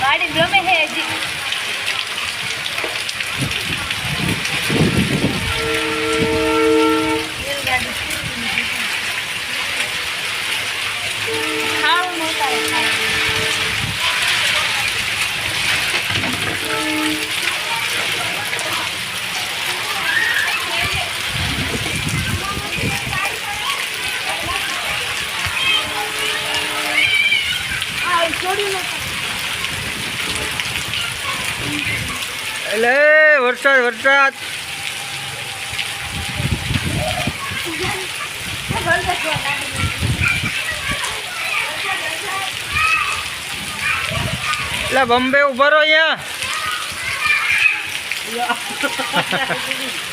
ગાડી ગમે છે હજી. ખાવું નહોતા એ એટલે વરસાદ વરસાદ. એટલે બોમ્બે ઊભા રહો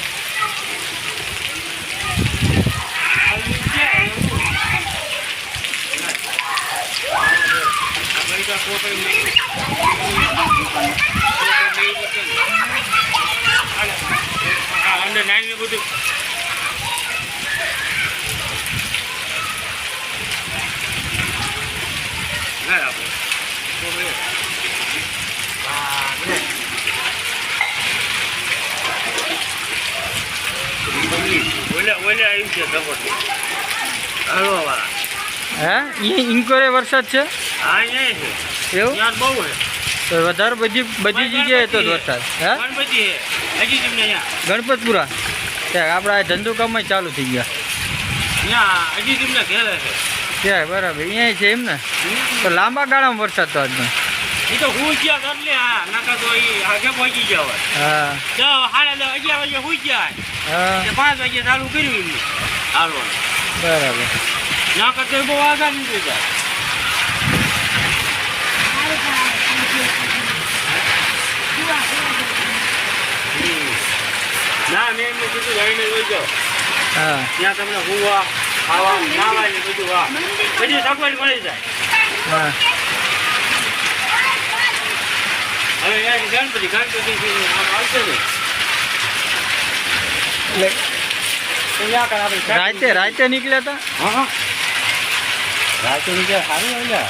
અહીંયા અંદર નાની બધું હે ઈ ઇન્કોરે વરસાદ છે એવું? બહુ તો વધારે બધી બધી જગ્યાએ તો જ વરસાદ હે? ગણપતપુરા? ત્યાં આપણા કામ ચાલુ થઈ ગયા. ત્યાં બરાબર અહીંયા છે એમ ને? તો લાંબા ગાળામાં વરસાદ તો આજનો. બરાબર. ના કરતા બહુ આગળ નીકળી જાય. ના મેં એમને કીધું રહીને જોઈ જાઓ. હા. ત્યાં તમને હુવા ખાવા નાવા ને બધું હા. બધી સગવડ મળી જાય. હવે અહીંયા ગણપતિ ગણપતિ આવશે ને રાતે રાતે નીકળ્યા હતા રાતે નીકળ્યા સારું હોય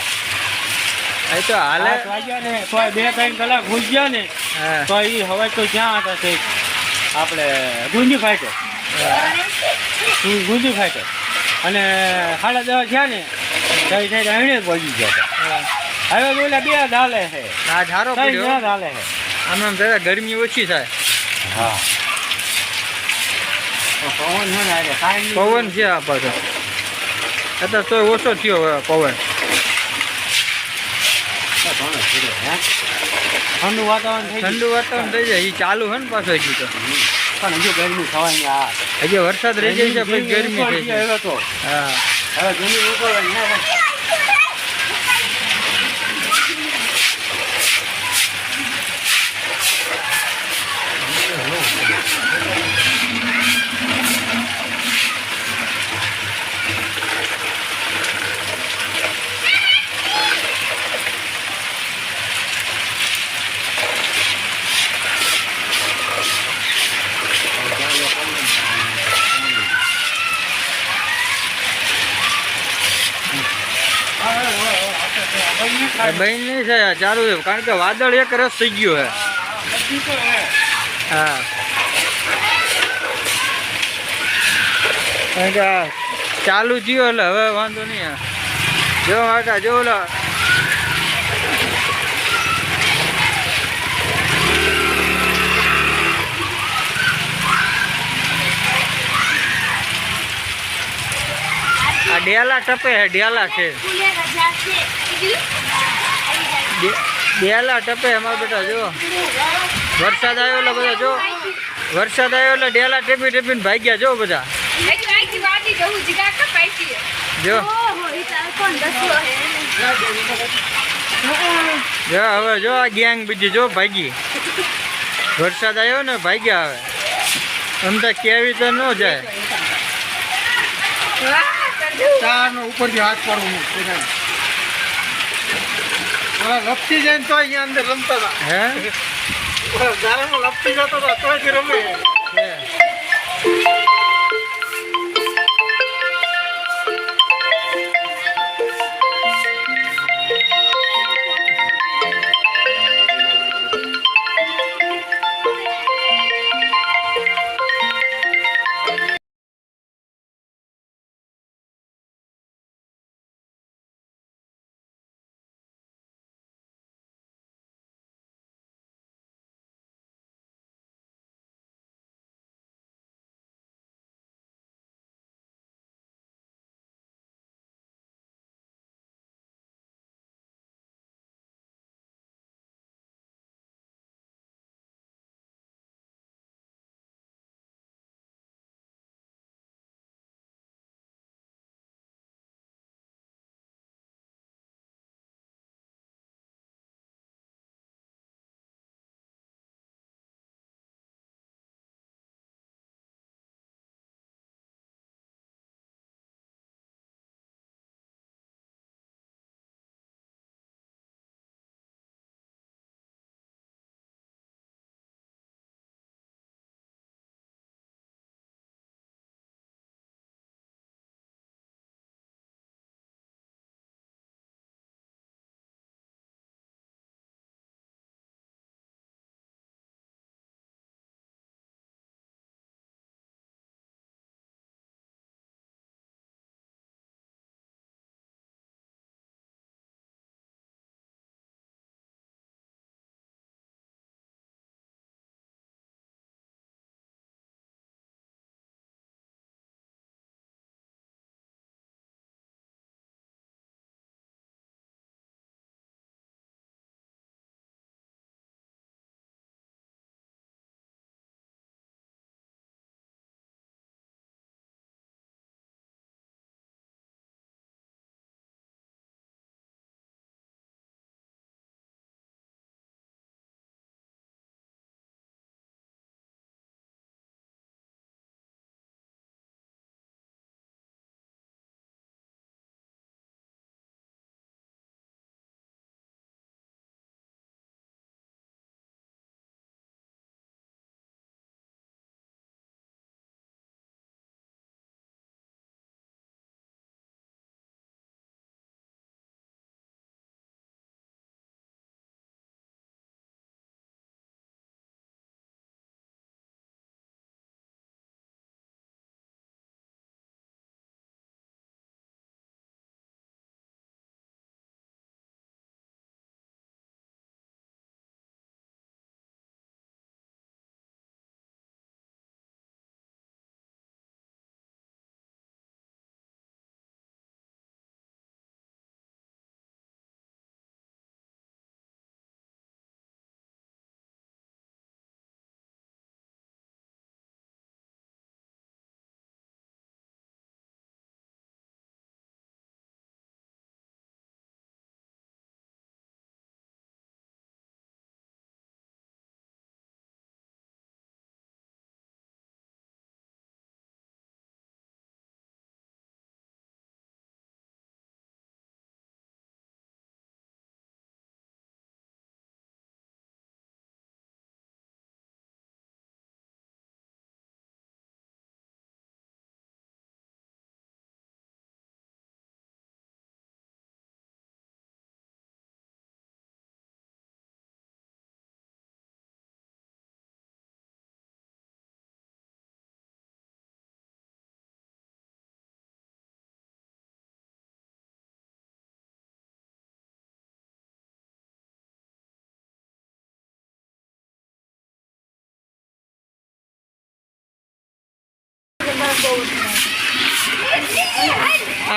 એ તો હાલે. વાગ્યા ને તોય બે ત્રણ કલાક ગયા ને તો એ હવે તો ક્યાં હતા તે આપણે ગુંજી ફાઈટર ગુંજી ફાઈટર અને સાડા દસ થયા ને તો એ સાઈડ પહોંચી ગયા હવે બોલે બે ચાલે છે. આ ધારો પડ્યો. જણા છે. આમ જરા ગરમી ઓછી થાય. હા. પવન છે ને. પવન છે આ પાછો. અત્યારે તો ઓછો થયો હવે પવન? ઠંડુ વાતાવરણ થઈ ઠંડુ વાતાવરણ થઈ જાય. એ ચાલુ છે ને પાછો હજી. તો પણ હજુ ગરમી થવાની આ. હજી વરસાદ રહી જાય છે ગરમી થઈ જાય તો. હા. હવે જમીન ઉપર ના આ બહેન ચાલુ છે, કારણ કે વાદળ એક રસ થઈ ગયો છે. હા. કારણ કે ચાલુ થયું એટલે હવે વાંધો નહીં. જો કાકા, જો ઓલા. આ ડેલા ટપે છે, ડેલા છે. ડેલા ટપે અમારા બેટા જો. વરસાદ આવ્યો એટલે બધા જો. વરસાદ આવ્યો એટલે ડેલા ટેપી ટેપીને ભાગ્યા જો બધા. જો. ઓહો, ઈ તો કોણ દસલો હે? જો હવે જો આ ગેંગ બીજી જો ભાગી. વરસાદ આવ્યો ને ભાગ્યા હવે. આમ તો કેવી તો ન જાય. ઉપરથી હાથ પાડવું લપસી જાય તો અહીંયા અંદર રમતા હતા. હે? ગારામાં લપસી જતો હતો તોય રમે.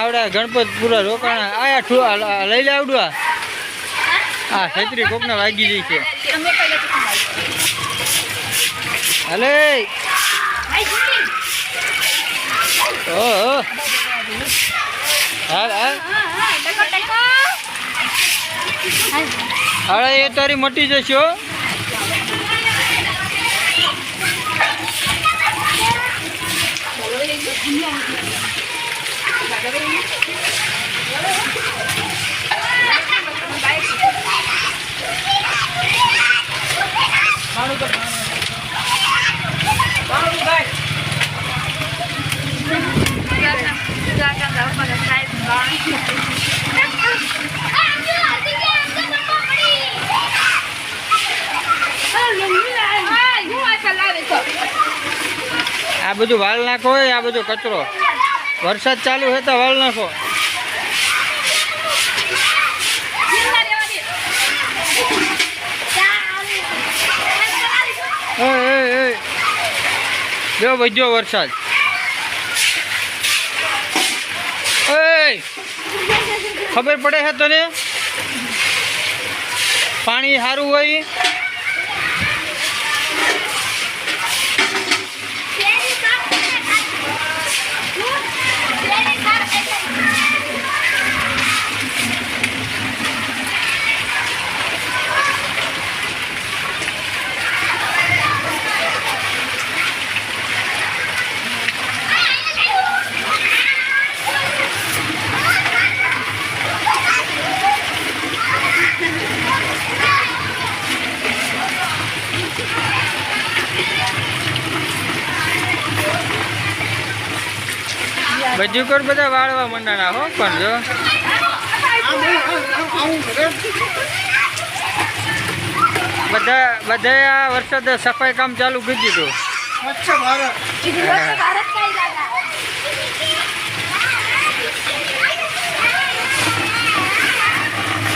આવડે ગણપતપુરા રોકાણા. આયા લઈ લે આવડું આ છત્રી કોકને વાગી જઈ છે. હલે. જુદી હાલ હાલ. હવે એ તારી મટી જશે, હો. આ બધું વાલ નાખો આ બધું કચરો. વરસાદ ચાલુ હોય તો વાળ નાખો. જો વધ્યો વરસાદ. ખબર પડે છે તને? પાણી સારું હોય બધું કર બધા વાળવા મંડાના હો, પણ જો. બધા બધા આ વરસાદ સફાઈ કામ ચાલુ કરી દીધું.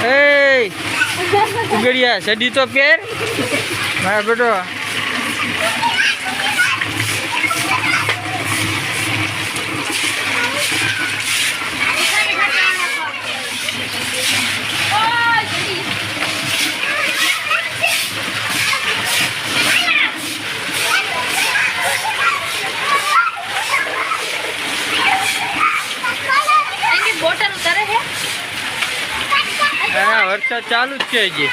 એ ઉગડિયા સડી તો પેર મારા બેટો. ઉતરે છે હા વરસાદ ચાલુ જ છે હજી.